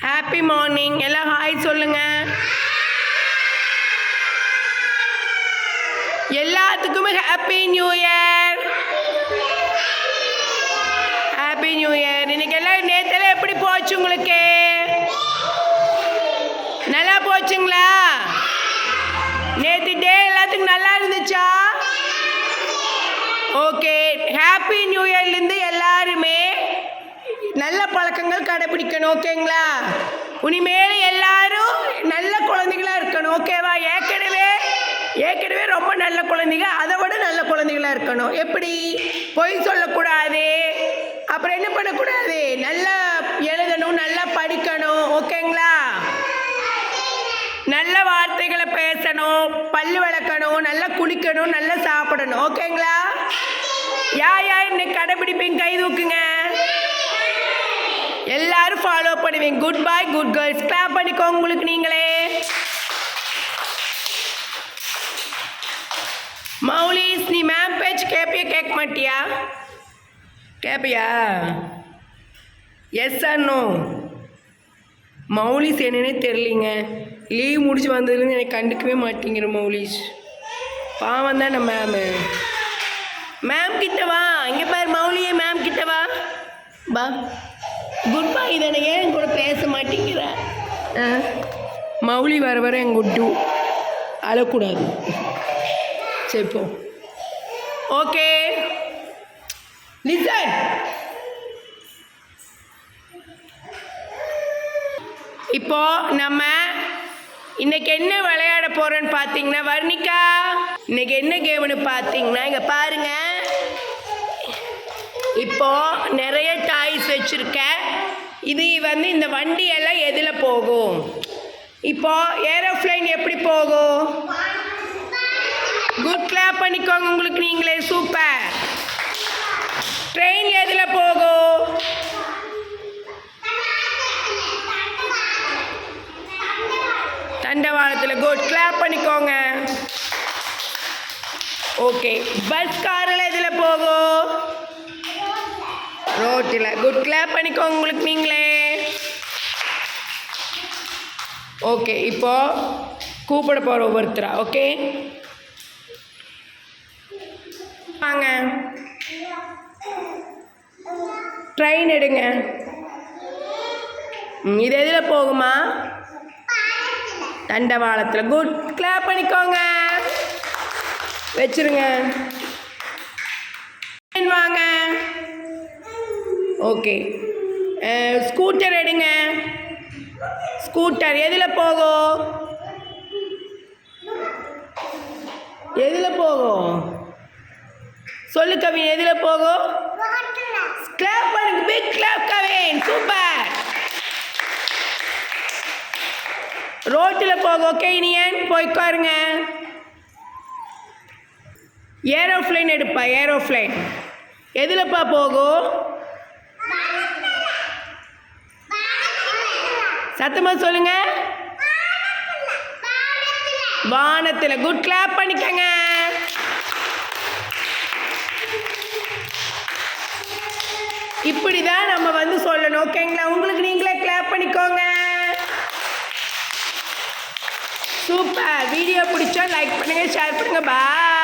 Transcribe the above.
Happy morning எல்லாம் hi சொல்லுங்க. எல்லாத்துக்குமே happy new year happy new year இன்னைக்கு எல்லாம் நேத்தெல்லாம் எப்படி போச்சு உங்களுக்கு? நல்லா போச்சுங்களா? நேற்று டே எல்லாத்துக்கும் நல்லா இருந்துச்சா? ஓகே ஹாப்பி நியூ இயர்லேருந்து எல்லாருமே நல்ல பழக்கங்கள் கடைபிடிக்கணும் ஓகேங்களா? இனிமேல் எல்லாரும் நல்ல குழந்தைகளாக இருக்கணும் ஓகேவா? ஏற்கனவே ஏற்கனவே ரொம்ப நல்ல குழந்தைங்க அதை விட நல்ல குழந்தைகளாக இருக்கணும். எப்படி? பொய் சொல்லக்கூடாது. அப்புறம் என்ன பண்ணக்கூடாது? நல்லா எழுதணும் நல்லா படிக்கணும் ஓகேங்களா? நல்ல வார்த்தைகளை பேசணும் பல்லு விளக்கணும் நல்லா குளிக்கணும் நல்லா சாப்பிடணும் ஓகேங்களா? யா யா இன்னைக்கு கடைபிடிப்பீங்க? கை தூக்குங்க. எல்லாரும் ஃபாலோ பண்ணுவீங்க. Good boy good girls clap பண்ணிக்கோங்க உங்களுக்கு நீங்களே. மௌலிஸ் நீ மேம் பேச்சு கேட்பியா கேட்க மாட்டியா? கேட்பியா எஸ் அண்ணோ மௌலிஸ் என்னன்னே தெரிலிங்க லீவ் முடிச்சு வந்ததுலேருந்து எனக்கு கண்டுக்கவே மாட்டேங்கிற மௌலிஸ். பாவம் தானே மேமு மேம் கிட்ட வா. இங்கே பாரு மௌலியே மேம் கிட்ட வா. பா குட் பை தானே ஏன் என் கூட பேச மாட்டேங்கிற? ஆ. மௌலி வர வர என் குட்டு அழக்கூடாது. சரி போ. ஓகே. லிசன். இப்போ நம்ம இன்னைக்கு என்ன விளையாட போறோம்னு பார்த்தீங்கன்னா வர்ணிகா இன்னைக்கு என்ன கேம்னு பார்த்தீங்கன்னா இங்க பாருங்க. இப்போ நிறைய டாய்ஸ் வச்சிருக்கேன். இது வந்து இந்த வண்டியெல்லாம் எதில் போகும்? இப்போ ஏரோஃப்ளைன் எப்படி போகும்? குட் கிளாப் பண்ணிக்கோங்க உங்களுக்கு நீங்களே சூப்பர் ட்ரெயின் எதில் போகும்? தண்டவாளத்தில். குட் கிளாப் பண்ணிக்கோங்க. ஓகே பஸ் காரில் எதில் போகும்? ரோட்டில். குட் கிளாப் பண்ணிக்கோங்க உங்களுக்கு நீங்களே. ஓகே இப்போ கூப்பிட போகிற ஒவ்வொருத்தரா ஓகே வாங்க. ட்ரெயின் எடுங்க. இது எதில் போகுமா? தண்டவாளத்தில். குட் கிளாப் பண்ணிக்கோங்க. வச்சிருங்க. வாங்க. ஓகே. ஸ்கூட்டர் எடுங்க. ஸ்கூட்டர் எதில் போகும் எதில் போகும் சொல்லு கவின் எதில் போகும் கிளாப் பண்ணுங்க. Big clap Kavin. சூப்பர் ரோட்டில் போக ஓகே நீ ஏன் உட்காருங்க. ஏரோஃப்ளைன் எடுப்பா ஏரோஃப்ளைன் எதில்ப்பா போகும் சத்தமாக சொல்லுங்க. வானத்தில் குட் கிளாப் பண்ணிக்கங்க. இப்படி தான் நம்ம வந்து சொல்லணும் ஓகேங்களா உங்களுக்கு நீங்களே கிளாப் பண்ணிக்கோங்க. சூப்பர் வீடியோ பிடிச்சா லைக் பண்ணுங்கள் ஷேர் பண்ணுங்கள் பாய்